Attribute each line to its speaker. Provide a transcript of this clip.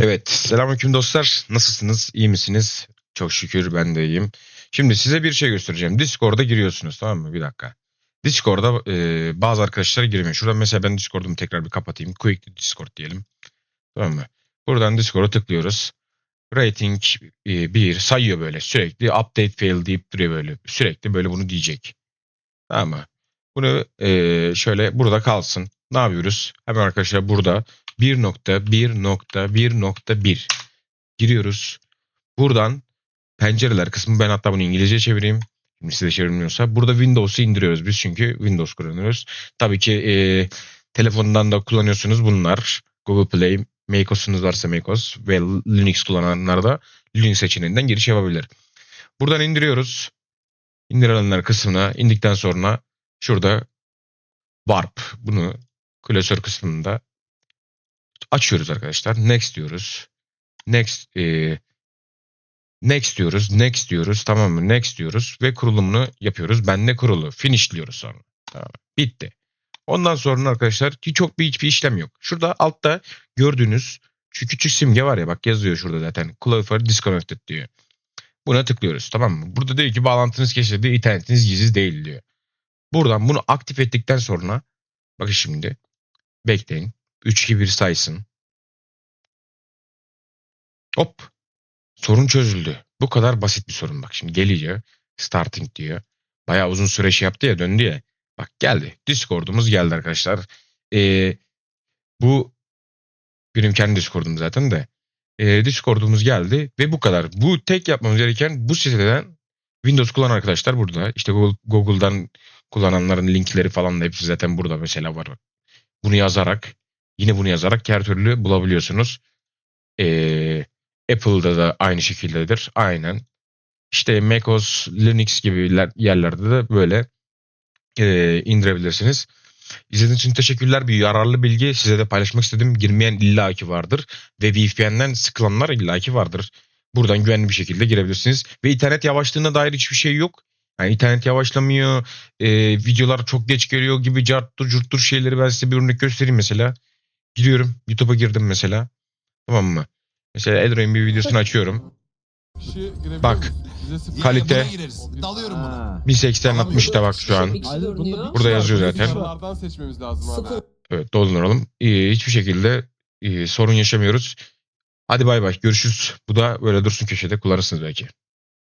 Speaker 1: Evet, selamünaleyküm dostlar. Nasılsınız? İyi misiniz? Çok şükür ben de iyiyim. Şimdi size bir şey göstereceğim. Discord'a giriyorsunuz tamam mı? Bir dakika. Discord'a e, bazı arkadaşlar girmiyor. Şuradan mesela ben Discord'umu tekrar bir kapatayım. Quick Discord diyelim. Tamam mı? Buradan Discord'a tıklıyoruz. Rating 1 sayıyor böyle sürekli update fail deyip duruyor böyle. Sürekli böyle bunu diyecek. Tamam mı? Bunu e, şöyle burada kalsın. Ne yapıyoruz? Hemen arkadaşlar burada 1.1.1.1 giriyoruz. Buradan pencereler kısmı ben hatta bunu İngilizce çevireyim. Şimdi size çevirmiyorsa. Burada Windows'u indiriyoruz biz çünkü Windows kullanıyoruz. Tabii ki e, telefondan da kullanıyorsunuz bunlar. Google Play, macOS'unuz varsa macOS ve Linux kullananlar da Linux seçeneğinden giriş yapabilir. Buradan indiriyoruz. İndirilenler kısmına indikten sonra şurada Warp bunu klasör kısmında açıyoruz arkadaşlar. Next diyoruz. Next e, Next diyoruz. Next diyoruz. Tamam mı? Next diyoruz ve kurulumunu yapıyoruz. Bende kurulu. Finish diyoruz sonra. Tamam. Bitti. Ondan sonra arkadaşlar çok bir hiçbir işlem yok. Şurada altta gördüğünüz şu küçük simge var ya bak yazıyor şurada zaten. Cloudflare disconnected diyor. Buna tıklıyoruz tamam mı? Burada diyor ki bağlantınız kesildi, internetiniz gizli değil diyor. Buradan bunu aktif ettikten sonra bakın şimdi bekleyin. 3 2 1 saysın. Hop. Sorun çözüldü. Bu kadar basit bir sorun bak. Şimdi geliyor. Starting diyor. Bayağı uzun süre şey yaptı ya döndü ya. Bak geldi. Discord'umuz geldi arkadaşlar. Ee, bu benim kendi Discord'um zaten de. Ee, Discord'umuz geldi ve bu kadar. Bu tek yapmamız gereken bu siteden Windows kullanan arkadaşlar burada. İşte Google, Google'dan kullananların linkleri falan da hepsi zaten burada mesela var. Bunu yazarak yine bunu yazarak her türlü bulabiliyorsunuz. Ee, Apple'da da aynı şekildedir. Aynen. İşte macOS, Linux gibi yer- yerlerde de böyle e, indirebilirsiniz. İzlediğiniz için teşekkürler. Bir yararlı bilgi size de paylaşmak istedim. Girmeyen illaki vardır. Ve VPN'den sıkılanlar illaki vardır. Buradan güvenli bir şekilde girebilirsiniz. Ve internet yavaşlığına dair hiçbir şey yok. Yani internet yavaşlamıyor. e, videolar çok geç geliyor gibi carttur curttur şeyleri ben size bir örnek göstereyim mesela. Giriyorum. YouTube'a girdim mesela. Tamam mı? Mesela Edro'nun bir videosunu açıyorum. Bak, Kalite.
Speaker 2: Dalıyorum buna.
Speaker 3: Ha.
Speaker 1: 1080 60'ta bak şu an.
Speaker 4: Görünüyor.
Speaker 1: Burada yazıyor zaten.
Speaker 5: Bunlardan seçmemiz lazım abi.
Speaker 4: Sıfır.
Speaker 1: Evet dolduralım. Ee, hiçbir şekilde e, sorun yaşamıyoruz. Hadi bay bay görüşürüz. Bu da böyle dursun köşede kullanırsınız belki.